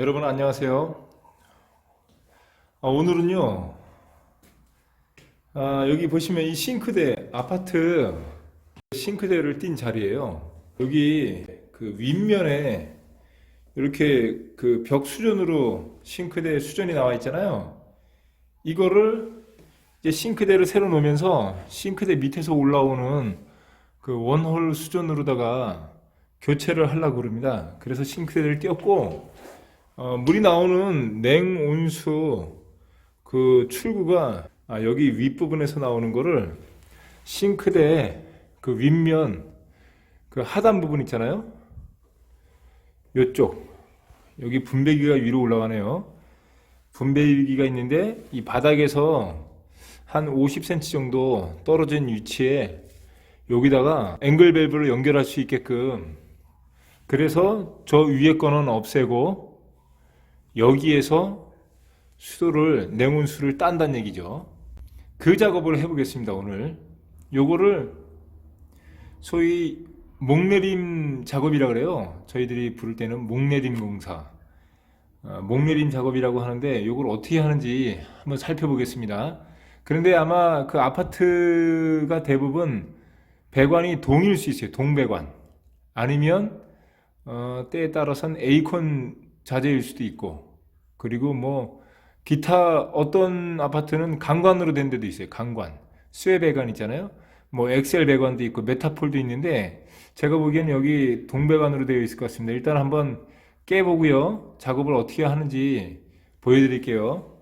여러분 안녕하세요. 아, 오늘은요. 아, 여기 보시면 이 싱크대 아파트 싱크대를 띈 자리예요. 여기 그 윗면에 이렇게 그 벽 수전으로 싱크대 수전이 나와 있잖아요. 이거를 이제 싱크대를 새로 놓으면서 싱크대 밑에서 올라오는 그 원홀 수전으로다가 교체를 하려고 그럽니다. 그래서 싱크대를 띄었고 어, 물이 나오는 냉온수 그 출구가 아, 여기 윗부분에서 나오는 거를 싱크대 그 윗면 그 하단 부분 있잖아요. 요쪽 여기 분배기가 위로 올라가네요. 분배기가 있는데 이 바닥에서 한 50cm 정도 떨어진 위치에 여기다가 앵글 밸브를 연결할 수 있게끔 그래서 저 위에 거는 없애고 여기에서 수도를 냉온수를 딴다는 얘기죠. 그 작업을 해보겠습니다 오늘. 요거를 소위 목내림 작업이라 그래요. 저희들이 부를 때는 목내림 공사. 어, 목내림 작업이라고 하는데 요걸 어떻게 하는지 한번 살펴보겠습니다. 그런데 아마 그 아파트가 대부분 배관이 동일 수 있어요. 동배관. 아니면 어, 때에 따라서는 에이콘 자재일 수도 있고 그리고 뭐 기타 어떤 아파트는 강관으로 된 데도 있어요. 강관. 스웨 배관 있잖아요. 뭐 엑셀 배관도 있고 메타폴도 있는데 제가 보기에는 여기 동배관으로 되어 있을 것 같습니다. 일단 한번 깨보고요. 작업을 어떻게 하는지 보여드릴게요.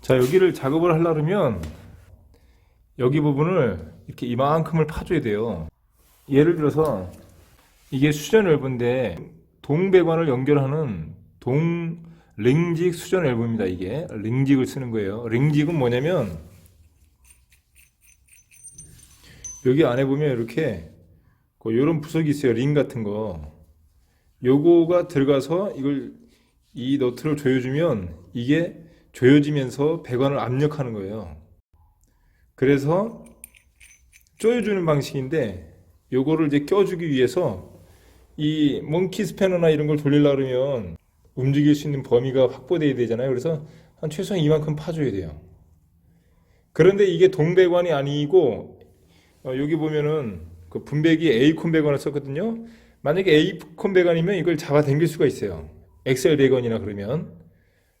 자, 여기를 작업을 하려면 여기 부분을 이렇게 이만큼을 파줘야 돼요. 예를 들어서 이게 수전 앨브인데 동배관을 연결하는 동 링직 수전 앨브입니다. 이게 링직을 쓰는 거예요. 링직은 뭐냐면 여기 안에 보면 이렇게 이런 부석이 있어요. 링 같은 거. 요거가 들어가서 이걸 이 너트를 조여주면 이게 조여지면서 배관을 압력하는 거예요. 그래서 조여주는 방식인데 요거를 이제 껴주기 위해서 이 몽키 스패너나 이런 걸 돌리려고 그러면 움직일 수 있는 범위가 확보돼야 되잖아요. 그래서 한 최소한 이만큼 파줘야 돼요. 그런데 이게 동배관이 아니고 어, 여기 보면은 그 분배기 A콘 배관을 썼거든요. 만약에 A콘 배관이면 이걸 잡아당길 수가 있어요. 엑셀 배관이나 그러면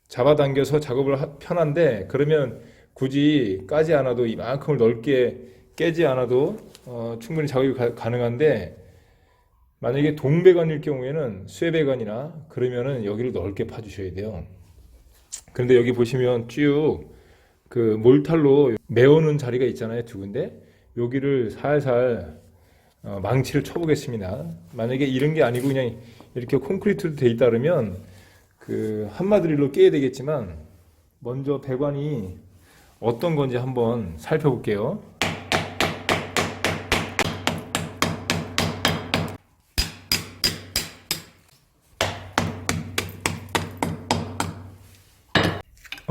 잡아당겨서 작업을 하- 편한데 그러면 굳이 까지 않아도 이만큼을 넓게 깨지 않아도 어, 충분히 작업이 가, 가능한데 만약에 동배관일 경우에는 쇠배관이나 그러면은 여기를 넓게 파주셔야 돼요. 그런데 여기 보시면 쭉 그 몰탈로 메우는 자리가 있잖아요 두 군데 여기를 살살 어, 망치를 쳐보겠습니다. 만약에 이런 게 아니고 그냥 이렇게 콘크리트로 돼 있다 그러면 그 한마드릴로 깨야 되겠지만 먼저 배관이 어떤 건지 한번 살펴볼게요.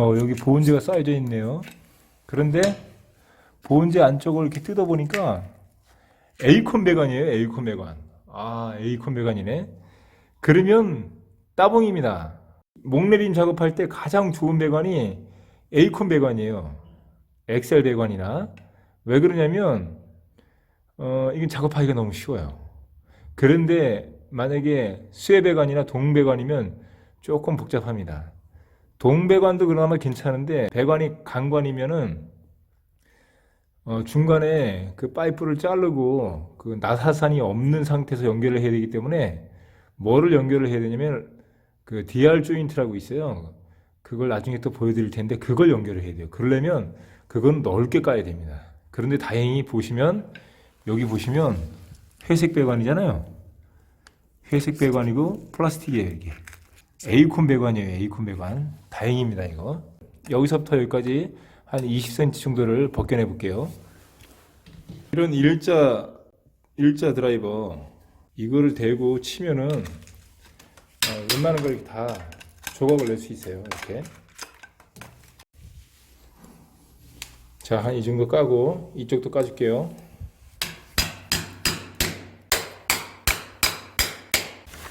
어, 여기 보온재가 쌓여져 있네요. 그런데 보온재 안쪽을 이렇게 뜯어보니까 에이콘 배관이에요. 에이콘 배관. 아, 에이콘 배관이네. 그러면 따봉입니다. 목내림 작업할 때 가장 좋은 배관이 에이콘 배관이에요. 엑셀 배관이나. 왜 그러냐면, 어, 이건 작업하기가 너무 쉬워요. 그런데 만약에 수혜 배관이나 동 배관이면 조금 복잡합니다. 동배관도 그나마 괜찮은데 배관이 강관이면은 어, 중간에 그 파이프를 자르고 그 나사산이 없는 상태에서 연결을 해야 되기 때문에 뭐를 연결을 해야 되냐면 그 DR 조인트라고 있어요. 그걸 나중에 또 보여드릴 텐데 그걸 연결을 해야 돼요. 그러려면 그건 넓게 까야 됩니다. 그런데 다행히 보시면 여기 보시면 회색 배관이잖아요. 회색 배관이고 플라스틱이에요 이게. 에이콘 배관이에요. 에이콘 배관. 다행입니다, 이거. 여기서부터 여기까지 한 20cm 정도를 벗겨내 볼게요. 이런 일자 일자 드라이버 이거를 대고 치면은 어, 웬만한 걸 다 조각을 낼 수 있어요. 이렇게. 자, 한 이 정도 까고 이쪽도 까줄게요.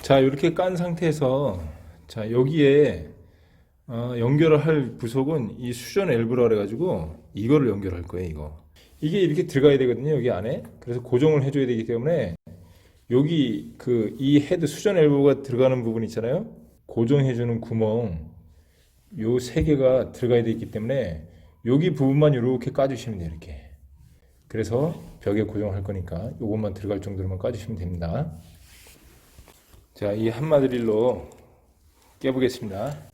자, 이렇게 깐 상태에서 자, 여기에 어, 연결을 할 부속은 이 수전 엘브라 그래가지고 이거를 연결할 거예요, 이거. 이게 이렇게 들어가야 되거든요, 여기 안에. 그래서 고정을 해줘야 되기 때문에 여기 그 이 헤드 수전 엘보가 들어가는 부분 있잖아요. 고정해주는 구멍 요 세 개가 들어가야 되기 때문에 여기 부분만 이렇게 까주시면 돼요, 이렇게. 그래서 벽에 고정할 거니까 요것만 들어갈 정도로만 까주시면 됩니다. 자, 이 한마드릴로 깨보겠습니다.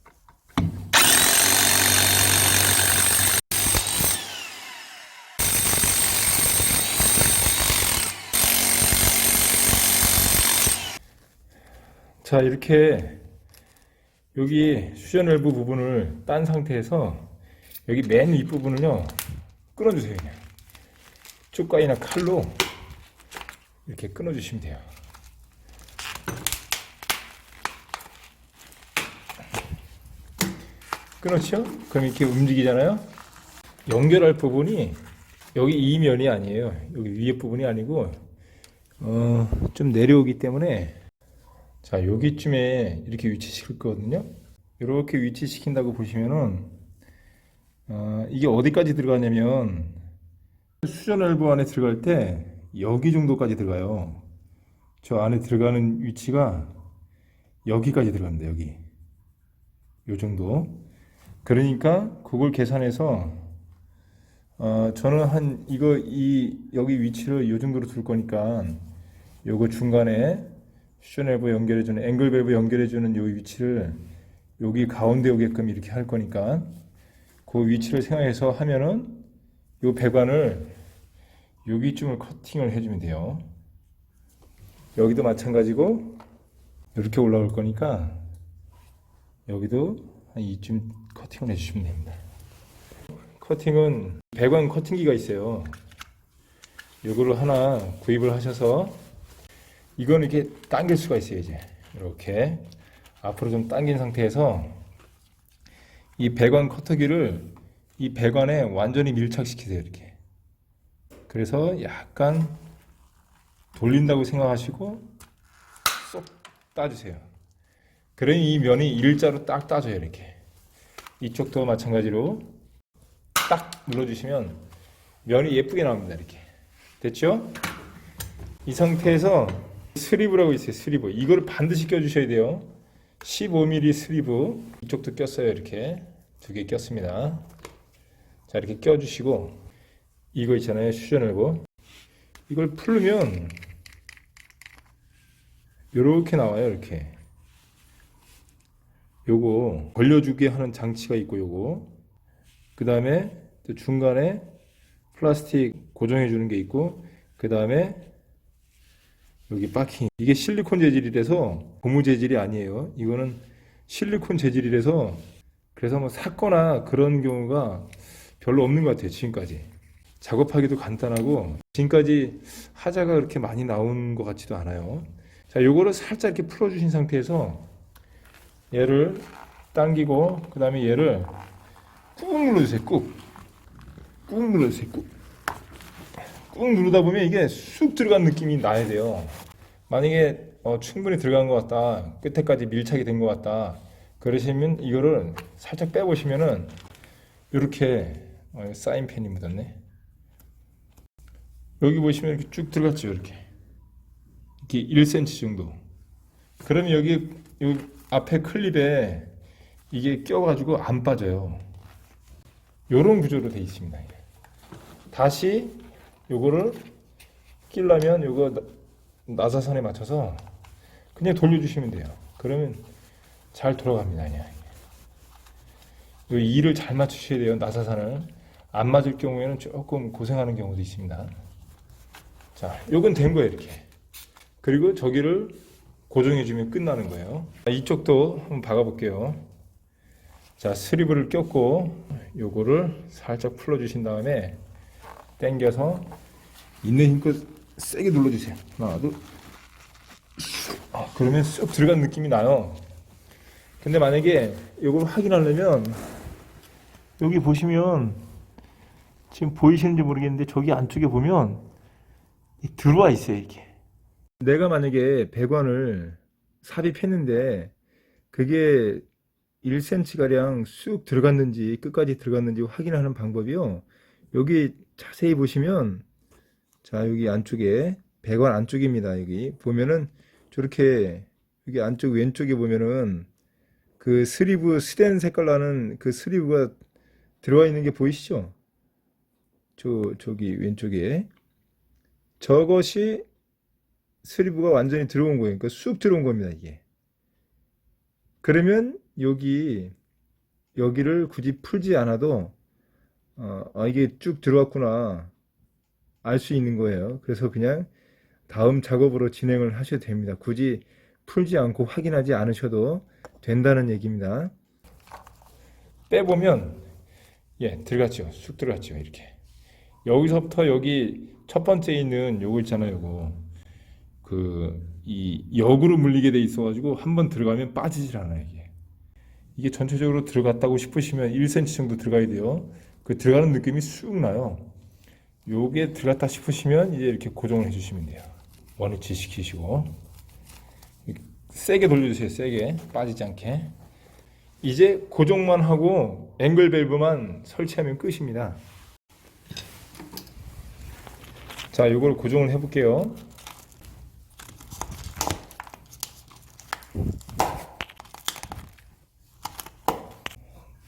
자, 이렇게 여기 수전 밸브 부분을 딴 상태에서 여기 맨 윗부분을요 끊어주세요 그냥. 쪽가이나 칼로 이렇게 끊어주시면 돼요. 끊었죠? 그럼 이렇게 움직이잖아요? 연결할 부분이 여기 이 면이 아니에요. 여기 위에 부분이 아니고 어, 좀 내려오기 때문에 자, 여기쯤에 이렇게 위치시킬 거거든요. 이렇게 위치시킨다고 보시면은 어, 이게 어디까지 들어가냐면 수전 앨브 안에 들어갈 때 여기 정도까지 들어가요. 저 안에 들어가는 위치가 여기까지 들어갑니다. 여기. 요 정도. 그러니까 그걸 계산해서 어, 저는 한 이거 이 여기 위치를 요 정도로 둘 거니까 요거 중간에 슈전 밸브 연결해 주는 앵글 밸브 연결해 주는 요 위치를 여기 가운데 오게끔 이렇게 할 거니까 그 위치를 생각해서 하면은 요 배관을 여기쯤을 커팅을 해주면 돼요. 여기도 마찬가지고 이렇게 올라올 거니까 여기도 한 이쯤 커팅을 해주시면 됩니다. 커팅은 배관 커팅기가 있어요. 요거를 하나 구입을 하셔서 이거는 이렇게 당길 수가 있어요, 이제. 이렇게. 앞으로 좀 당긴 상태에서 이 배관 커터기를 이 배관에 완전히 밀착시키세요, 이렇게. 그래서 약간 돌린다고 생각하시고 쏙 따주세요. 그러니 이 면이 일자로 딱 따져요, 이렇게. 이쪽도 마찬가지로 딱 눌러주시면 면이 예쁘게 나옵니다, 이렇게. 됐죠? 이 상태에서 스리브라고 있어요. 스리브. 이거를 반드시 껴주셔야 돼요. 15mm 스리브. 이쪽도 꼈어요. 이렇게 두 개 꼈습니다. 자 이렇게 껴주시고 이거 있잖아요. 수전을고 이걸 풀면 이렇게 나와요. 이렇게. 요거 걸려주게 하는 장치가 있고 요거 그 다음에 중간에 플라스틱 고정해 주는 게 있고 그 다음에 여기 바킹. 이게 실리콘 재질이라서 고무 재질이 아니에요. 이거는 실리콘 재질이라서 그래서 뭐 샀거나 그런 경우가 별로 없는 것 같아요 지금까지. 작업하기도 간단하고 지금까지 하자가 그렇게 많이 나온 것 같지도 않아요. 자 요거를 살짝 이렇게 풀어 주신 상태에서 얘를 당기고 그 다음에 얘를 꾹 눌러주세요 꾹. 꾹 눌러주세요 꾹 꾹 누르다 보면 이게 쑥 들어간 느낌이 나야 돼요. 만약에 어, 충분히 들어간 것 같다, 끝에까지 밀착이 된 것 같다, 그러시면 이거를 살짝 빼보시면은 이렇게 어, 사인펜이 묻었네. 여기 보시면 이렇게 쭉 들어갔죠, 이렇게. 이렇게 1cm 정도. 그러면 여기 요 앞에 클립에 이게 껴가지고 안 빠져요. 요런 구조로 되어 있습니다. 다시 요거를 끼려면 요거 나- 나사선에 맞춰서 그냥 돌려주시면 돼요. 그러면 잘 돌아갑니다. 그냥. 요 이를 잘 맞추셔야 돼요. 나사선을 안 맞을 경우에는 조금 고생하는 경우도 있습니다. 자, 요건 된 거예요. 이렇게. 그리고 저기를 고정해주면 끝나는 거예요. 이쪽도 한번 박아볼게요. 자, 스리브를 꼈고 요거를 살짝 풀어주신 다음에 당겨서 있는 힘껏 세게 눌러주세요. 하나, 둘. 아, 그러면 쑥 들어간 느낌이 나요. 근데 만약에 이걸 확인하려면 여기 보시면 지금 보이시는지 모르겠는데 저기 안쪽에 보면 이 들어와 있어요 이게. 내가 만약에 배관을 삽입했는데 그게 1cm가량 쑥 들어갔는지 끝까지 들어갔는지 확인하는 방법이요. 여기 자세히 보시면 자 여기 안쪽에 배관 안쪽입니다. 여기 보면은 저렇게 여기 안쪽 왼쪽에 보면은 그 슬리브 스텐 색깔 나는 그 슬리브가 들어가 있는 게 보이시죠? 저 저기 왼쪽에 저것이 슬리브가 완전히 들어온 거예요. 그러니까 쑥 들어온 겁니다, 이게. 그러면 여기 여기를 굳이 풀지 않아도 어, 아, 이게 쭉 들어왔구나 알 수 있는 거예요. 그래서 그냥 다음 작업으로 진행을 하셔도 됩니다. 굳이 풀지 않고 확인하지 않으셔도 된다는 얘기입니다. 빼보면 예 들어갔죠. 쑥 들어갔죠. 이렇게 여기서부터 여기 첫 번째 있는 요거 있잖아요. 요거 그 이 역으로 물리게 돼 있어가지고 한번 들어가면 빠지질 않아요. 이게 이게 전체적으로 들어갔다고 싶으시면 1cm 정도 들어가야 돼요. 그 들어가는 느낌이 쑥 나요. 요게 들어갔다 싶으시면 이제 이렇게 고정을 해주시면 돼요. 원위치 시키시고 세게 돌려주세요. 세게 빠지지 않게. 이제 고정만 하고 앵글 밸브만 설치하면 끝입니다. 자, 이걸 고정을 해볼게요.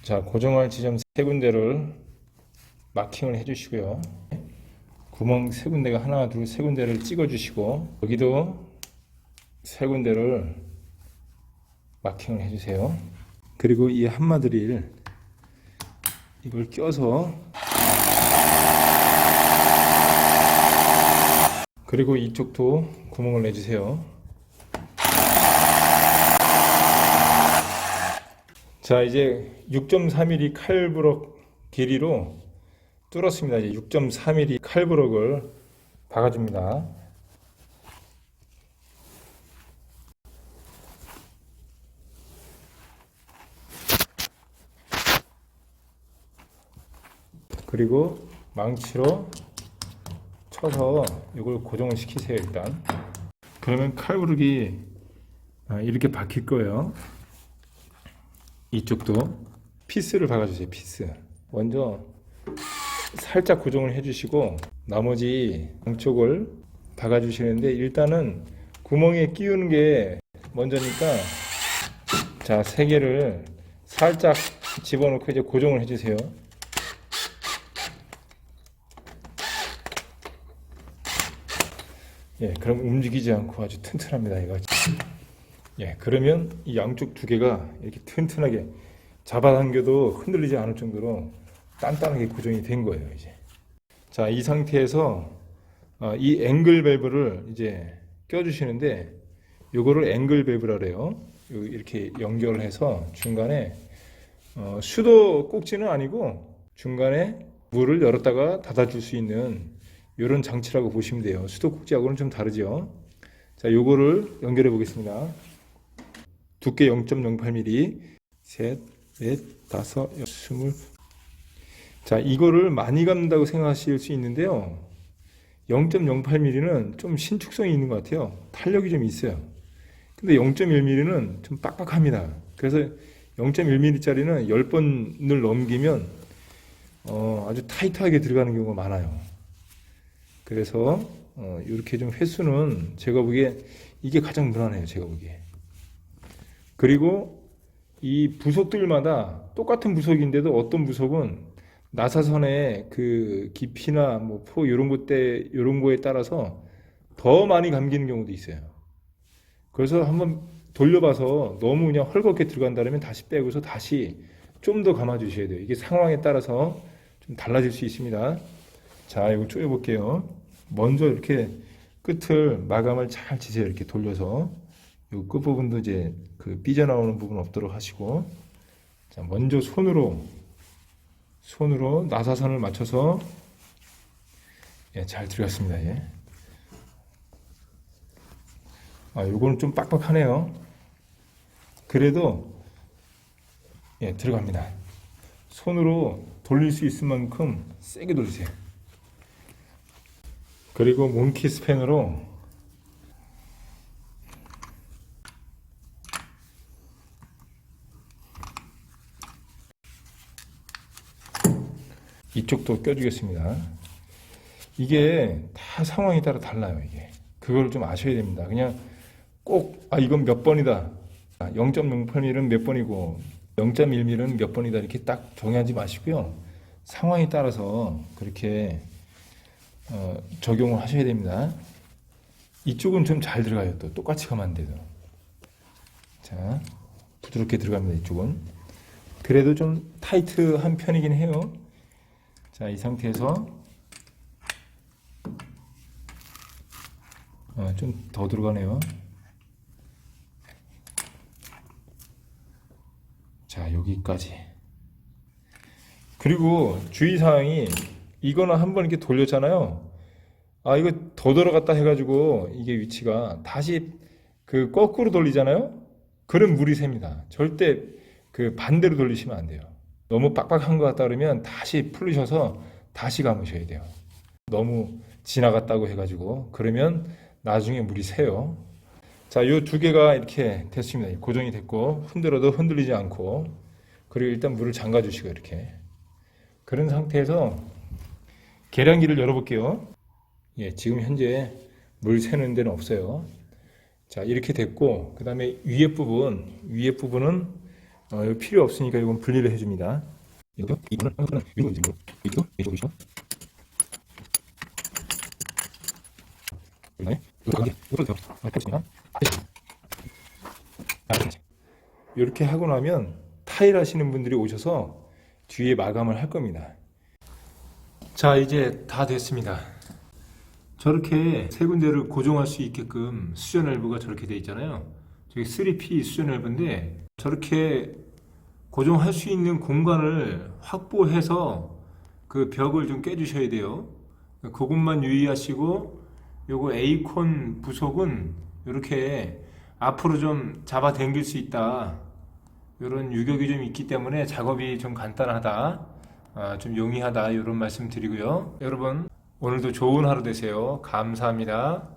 자, 고정할 지점 세 군데를 마킹을 해주시고요. 구멍 세 군데가 하나, 둘, 세 군데를 찍어주시고 여기도 세 군데를 마킹을 해주세요. 그리고 이 한마디를 이걸 껴서 그리고 이쪽도 구멍을 내주세요. 자, 이제 6.4mm 칼브럭 길이로 뚫었습니다. 이제 6.4mm 칼브럭을 박아줍니다. 그리고 망치로 쳐서 이걸 고정을 시키세요 일단 그러면 칼부르기 아, 이렇게 박힐 거예요 이쪽도 피스를 박아주세요 피스 먼저 살짝 고정을 해주시고 나머지 양쪽을 박아주시는데 일단은 구멍에 끼우는 게 먼저니까 자 세 개를 살짝 집어넣고 이제 고정을 해주세요 예, 그럼 움직이지 않고 아주 튼튼합니다. 이거. 예, 그러면 이 양쪽 두 개가 이렇게 튼튼하게 잡아당겨도 흔들리지 않을 정도로 단단하게 고정이 된 거예요, 이제. 자, 이 상태에서 어, 이 앵글 밸브를 이제 껴주시는데 요거를 앵글 밸브라 그래요. 요- 이렇게 연결해서 중간에 어, 수도 꼭지는 아니고 중간에 물을 열었다가 닫아줄 수 있는 이런 장치라고 보시면 돼요. 수도 꼭지하고는 좀 다르죠. 자, 요거를 연결해 보겠습니다. 두께 0.08mm, 셋, 넷, 다섯, 여섯, 스물. 자, 이거를 많이 감는다고 생각하실 수 있는데요. 0.08mm는 좀 신축성이 있는 것 같아요. 탄력이 좀 있어요. 근데 0.1mm는 좀 빡빡합니다. 그래서 0.1mm짜리는 10번을 넘기면 어, 아주 타이트하게 들어가는 경우가 많아요. 그래서 어, 이렇게 좀 횟수는 제가 보기에 이게 가장 무난해요. 제가 보기에. 그리고 이 부속들마다 똑같은 부속인데도 어떤 부속은 나사선의 그 깊이나 뭐 포 이런 것때 이런 거에 따라서 더 많이 감기는 경우도 있어요. 그래서 한번 돌려봐서 너무 그냥 헐겁게 들어간다면 다시 빼고서 다시 좀 더 감아 주셔야 돼요. 이게 상황에 따라서 좀 달라질 수 있습니다. 자, 이거 쪼여 볼게요. 먼저 이렇게 끝을 마감을 잘 지세요. 이렇게 돌려서 이 끝부분도 이제 그 삐져나오는 부분 없도록 하시고 자, 먼저 손으로 손으로 나사선을 맞춰서 예, 잘 들어갔습니다. 예. 아, 요거는 좀 빡빡하네요. 그래도 예, 들어갑니다. 손으로 돌릴 수 있을 만큼 세게 돌리세요. 그리고 몽키 스팬으로 이쪽도 껴주겠습니다. 이게 다 상황에 따라 달라요, 이게. 그걸 좀 아셔야 됩니다. 그냥 꼭, 아, 이건 몇 번이다. 0.08mm는 몇 번이고, 0.1mm는 몇 번이다. 이렇게 딱 정하지 마시고요. 상황에 따라서 그렇게 어, 적용을 하셔야 됩니다. 이쪽은 좀 잘 들어가요. 또 똑같이 가면 안 돼도. 자, 부드럽게 들어갑니다. 이쪽은. 그래도 좀 타이트한 편이긴 해요. 자, 이 상태에서 어, 좀 더 들어가네요. 자, 여기까지. 그리고 주의사항이 이거는 한번 이렇게 돌렸잖아요. 아, 이거 더 들어갔다 해가지고 이게 위치가 다시 그 거꾸로 돌리잖아요? 그럼 물이 셉니다. 절대 그 반대로 돌리시면 안 돼요. 너무 빡빡한 것 같다 그러면 다시 풀으셔서 다시 감으셔야 돼요. 너무 지나갔다고 해가지고 그러면 나중에 물이 새요. 자, 요 두 개가 이렇게 됐습니다. 고정이 됐고 흔들어도 흔들리지 않고 그리고 일단 물을 잠가 주시고 이렇게 그런 상태에서 계량기를 열어볼게요. 예, 지금 현재 물 새는 데는 없어요. 자, 이렇게 됐고 그 다음에 위에 부분 위에 부분은 어, 이거 필요 없으니까 이건 분리를 해줍니다. 이거 이거는 이거는 이거 이거 이거 이쪽이죠. 그다음에 이거 가게 이거 더 펼치면 이렇게 하고 나면 타일 하시는 분들이 오셔서 뒤에 마감을 할 겁니다. 자, 이제 다 됐습니다. 저렇게 세 군데를 고정할 수 있게끔 수전 밸브가 저렇게 돼 있잖아요. 저기 3P 수전 밸브인데 저렇게 고정할 수 있는 공간을 확보해서 그 벽을 좀 깨주셔야 돼요. 그것만 유의하시고 요거 에이콘 부속은 이렇게 앞으로 좀 잡아 당길 수 있다. 이런 유격이 좀 있기 때문에 작업이 좀 간단하다. 아, 좀 용이하다. 이런 말씀 드리고요. 여러분, 오늘도 좋은 하루 되세요. 감사합니다.